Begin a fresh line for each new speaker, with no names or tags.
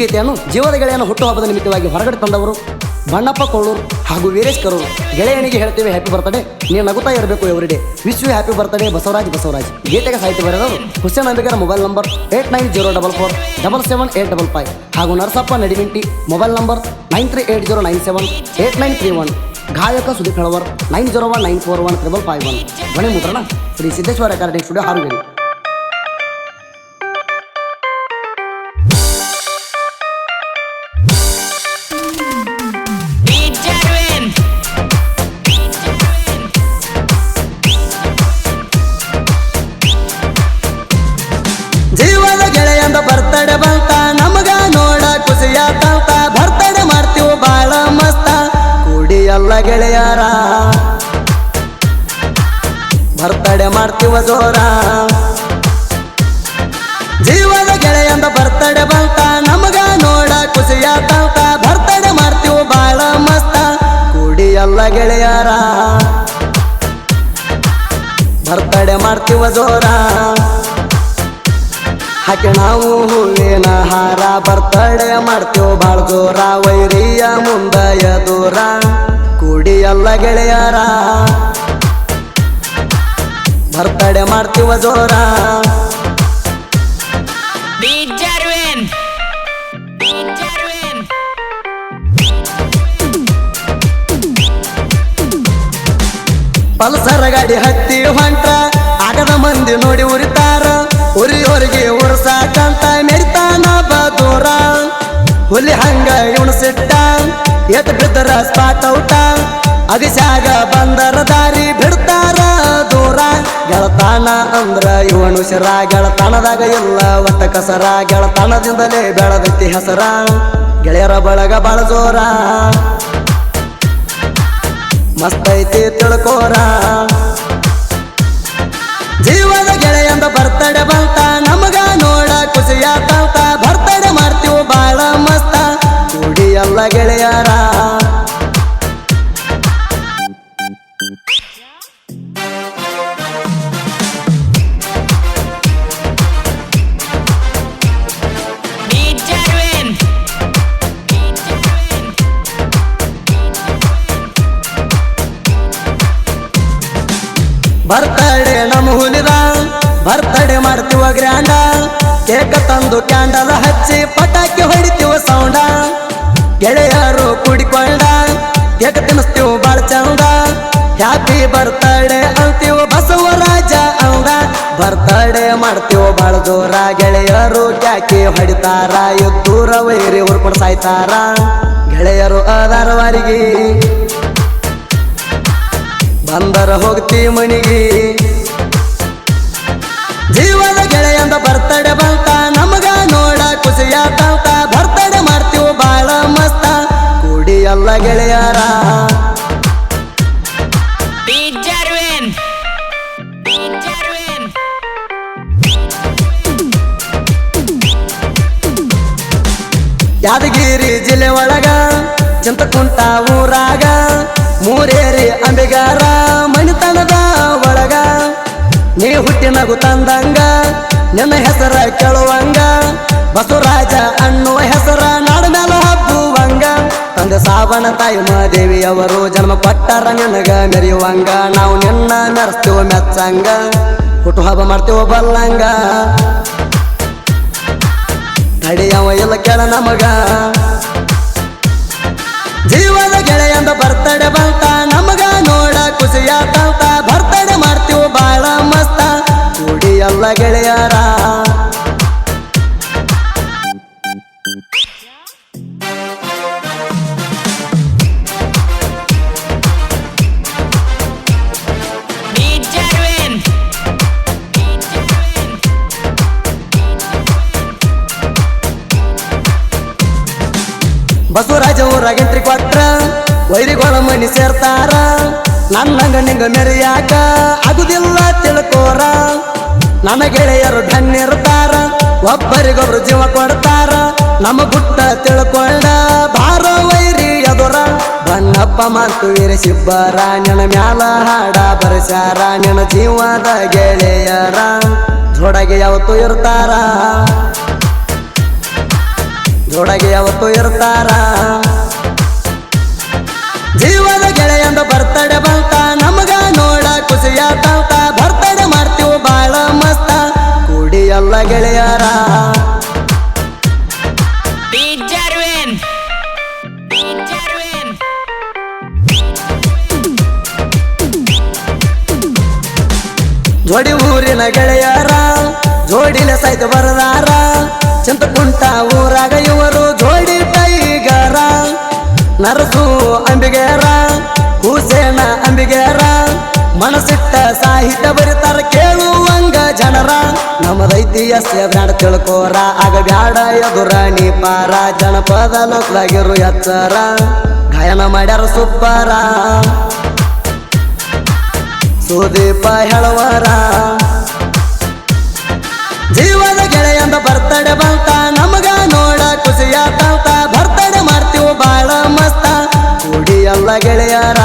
ಗೀತೆಯನ್ನು ಜೀವದ ಗೆಳೆಯನ್ನು ಹುಟ್ಟುಹಬ್ಬದ ನಿಮಿತ್ತವಾಗಿ ಹೊರಗಡೆ ತಂದವರು ಬಣ್ಣಪ್ಪ ಕೋಳೂರು ಹಾಗೂ ವೀರೇಶ್ ಕರೂರು ಗೆಳೆಯನಿಗೆ ಹೇಳ್ತೇವೆ ಹ್ಯಾಪಿ ಬರ್ತ್ಡೇ ನೀವು ನಗುತ್ತಾ ಇರಬೇಕು everyday. Wish you happy birthday Basavaraj Basavaraj. ಗೀತೆಗೆ ಸಾಹಿತ್ಯ ಬರೆದವರು Hussain Ambikar mobile number eight nine zero double four double seven eight double five ಹಾಗೂ Narasappa Nadiminti mobile number nine three eight zero nine seven eight nine three one ಗಾಯಕ Sudeep Helavar nine zero one nine four one triple five one ಧ್ವನಿ ಮುದ್ರಣ Shri Siddeshwara recording studio Harugeri. ಎಲ್ಲ ಗೆಳೆಯಾರ. Birthday ಮಾಡ್ತೀವ ಜೋರ. ಜೀವನ ಗೆಳೆಯಂದ birthday ಬಂತ ನಮಗ ನೋಡ ಖುಷಿಯಾತಂತ ಬರ್ತಡೆ ಮಾಡ್ತೀವ ಬಾಳ ಮಸ್ತ. ಕೂಡಿ ಎಲ್ಲ ಗೆಳೆಯಾರ. ಬರ್ತಡೆ ಮಾಡ್ತೀವ ಜೋರ. ಹಾಗೆ ನಾವು ಹೂವಿನ ಹಾರ ಬರ್ತಡೆ ಮಾಡ್ತೀವ ಬಾಳ ಜೋರ. ವೈರಿಯ ಮುಂದಯ ದೂರ ಕೂಡಿ ಅಲ್ಲ ಗೆಳೆಯರ. ಬರ್ತಡೆ ಮಾಡ್ತೀವ ಜೋರ. ಪಲ್ಸರ ಗಾಡಿ ಹತ್ತಿ ಹೊಂಟ್ರ. ಆಗದ ಮಂದಿ ನೋಡಿ ಉರಿತಾರ. ಉರಿಯೋರಿಗೆ ಉರ್ಸಾಕಂತ ಮೆರಿತಾನ ಬದೂರ ಹುಲಿ ಹಂಗ ಇವನು ಸಿಟ್ಟ ಎತ್ ಬಿದ್ದರ ಸ್ಪಾಟ್ ಔಟ. ಅದಿಸಾಗ ಬಂದರ ದಾರಿ ಬಿಡ್ತಾರ ದೂರ. ಗೆಳತಾನ ಅಂದ್ರ ಇವನು ಶಿರ, ಗೆಳತಾನದಾಗ ಇಲ್ಲ ಒಟ್ಟ ಕಸರ ಗೆಳತಾನದಿಂದಲೇ ಬೆಳದೈತಿ ಹೆಸರ. ಗೆಳೆಯರ ಬಳಗ ಬಾಳ ಜೋರ. ಮಸ್ತ್ ಐತಿ ತಿಳ್ಕೋರ. ಜೀವನ ಗೆಳೆಯಂದ ಬರ್ತಡೆ ಬಂತ. ನಮಗ ನೋಡ ಖುಷಿಯಾತಂತ ಬರ್ತಡೆ ನಮ್ಮ ಹುಲಿದ. ಬರ್ತಡೆ ಮಾಡ್ತೀವ ಗ್ರ್ಯಾಂಡ ಕೇಕ ತಂದು ಕ್ಯಾಂಡಲ್ ಹಚ್ಚಿ ಪಟಾಕಿ ಹೊಡಿತೀವ ಸೌಂಡ ಗೆಳೆಯರು ಕುಡಿಕೊಂಡ. ಕೇಕ ತಿನ್ನಿಸ್ತೀವ ಬಾಳ ಚಂದ. ಹ್ಯಾಪಿ ಬರ್ತಡೆ ಅಂತೀವ ಬಸವರಾಜ ಅಂದ. ಬರ್ತಡೆ ಮಾಡ್ತೀವ ಬಾಳ ದೂರ ಗೆಳೆಯರು ಕ್ಯಾಕಿ ಹೊಡಿತಾರ. ಎದ್ದೂರ ವೈರಿ ಉರ್ಕೊಂಡು ಸಾಯ್ತಾರ. ಗೆಳೆಯರು ಅದಾರವಾರಿಗೆ ಬಂದರ ಹೋಗ್ತಿ ಮನಿಗೆ. ಜೀವನ ಗೆಳೆಯಂದ ಬರ್ತಡೆ ಬಂತ ನಮಗ ನೋಡ ಖುಷಿಯಾತಂತ ಬರ್ತಡೆ ಮಾಡ್ತೀವಿ ಬಾಳ ಮಸ್ತ ಕೂಡಿ ಎಲ್ಲ ಗೆಳೆಯಾರ. ಯಾದಗಿರಿ ಜಿಲ್ಲೆ ಒಳಗ ಚಿಂತಕುಂಟ ಊರಾಗ ಮೂರೇರಿ ಅಂಬಿಗಾರ ಮನೆತನದ ಒಳಗ. ನೀ ಹುಟ್ಟಿನಗು ತಂದಂಗ, ನಿನ್ನ ಹೆಸರ ಕೇಳುವಂಗ. ಬಸವರಾಜ ಅನ್ನುವ ಹೆಸರ ನಾಡ ಮೇಲ ಹಬ್ಬುವಂಗ. ತಂದೆ ಸಾವನ ತಾಯಿ ಮಾದೇವಿ ಅವರು ಜನ್ಮ ಕೊಟ್ಟಾರ ನಿನಗ ಮೆರೆಯುವಂಗ. ನಾವು ನಿನ್ನ ಮೆರೆಸ್ತೇವ ಮೆಚ್ಚಂಗ. ಹುಟ್ಟು ಹಬ್ಬ ಮಾಡ್ತೇವ ಬಲ್ಲಂಗ. ತಡೆಯವ ಎಲ್ಲ ಕೇಳ ನಮಗ. ಎಲ್ಲ ಗೆಳೆಯರ. ಬಸವರಾಜ ಊರಾಗ ಎಂಟ್ರಿ ಕೊಟ್ರ ವೈರಿಗಳ ಮನಿ ಸೇರ್ತಾರ ನನ್ನಂಗ ನಿಂಗ ಮೆರೆಯಾಕ ಆಗುದಿಲ್ಲ ತಿಳ್ಕೋರ ನನ್ನ ಗೆಳೆಯರು ಧನ್ಯರ್ತಾರ ಒಬ್ಬರಿಗೊಬ್ರು ಜೀವ ಕೊಡ್ತಾರ, ನಮ್ಮ ಗುಟ್ಟ ತಿಳ್ಕೊಂಡ ಬಾರ ವೈರಿ ಎದುರ. ಬನ್ನಪ್ಪ ಮತ್ತು ವೀರಸಿಬ್ಬರ ನಿನ್ನ ಮ್ಯಾಲ ಹಾಡ ಬರಸಾರ ನಿನ್ನ ಜೀವದ ಗೆಳೆಯರ ಜೋಡಗೆ ಯಾವತ್ತು ಇರ್ತಾರ. ಜೋಡಗೆ ಯಾವತ್ತು ಇರ್ತಾರ. ಎಲ್ಲ ಗೆಳೆಯರ. ಜೋಡಿ ಊರಿನ ಗೆಳೆಯರ ಜೋಡಿನ ಸಹಿತ ಬರದಾರ. ಚಿಂತಕುಂಟ ಊರಾಗ ಇವರು ಜೋಡಿ ನರಕು ನರಸು ಅಂಬಿಗೇರ ಹುಸೇನ ಅಂಬಿಗೇರ. ಮನಸ್ಸಿಟ್ಟ ಸಾಹಿತ್ಯ ಬರಿತಾರ ಕೇಳುವಂಗ ಜನರ. ನಮ್ಮದೈತಿ ಎಸ್ ಬ್ಯಾಡ ತಿಳ್ಕೋರ. ಆಗ ಬ್ಯಾಡ ಎದುರ ನೀ ಪಾರ. ಜನಪದ ಲೋಕದಾಗಿರು ಎಚ್ಚರ ಗಾಯನ ಮಾಡ್ಯಾರ ಸುಬ್ಬರ. ಸುದೀಪ ಹೇಳುವರ. ಜೀವನ ಗೆಳೆಯಂದ ಬರ್ತಡೆ ಬಂತ ನಮಗ ನೋಡ ಖುಷಿಯಾತಂತ ಬರ್ತಡೆ ಮಾಡ್ತೀವಿ ಬಾಳ ಮಸ್ತ. ಕೂಡಿ ಎಲ್ಲ ಗೆಳೆಯರ.